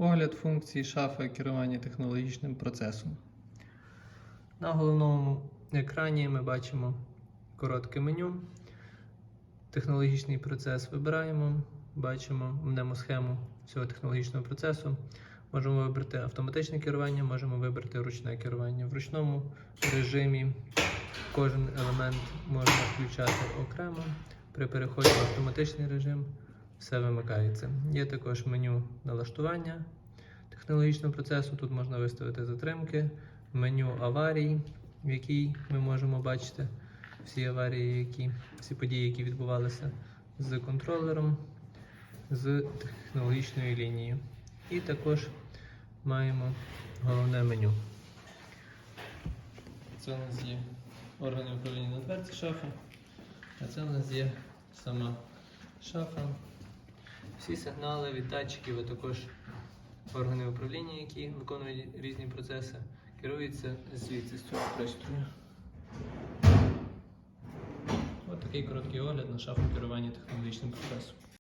Огляд функцій шафи керування технологічним процесом. На головному екрані ми бачимо коротке меню. Технологічний процес вибираємо, бачимо мнемосхему цього технологічного процесу. Можемо вибрати автоматичне керування, можемо вибрати ручне керування. В ручному режимі кожен елемент можна включати окремо. При переході в автоматичний режим все вимикається. Є також меню налаштування технологічного процесу. Тут можна виставити затримки, меню аварій, в якій ми можемо бачити всі аварії, які, всі події, які відбувалися з контролером, з технологічною лінією. І також маємо головне меню. Це у нас є органи управління на дверці шафи, а це у нас є сама шафа. Всі сигнали від датчиків, а також органи управління, які виконують різні процеси, керуються звідси з цього пристрою. Ось такий короткий огляд на шафу керування технологічним процесом.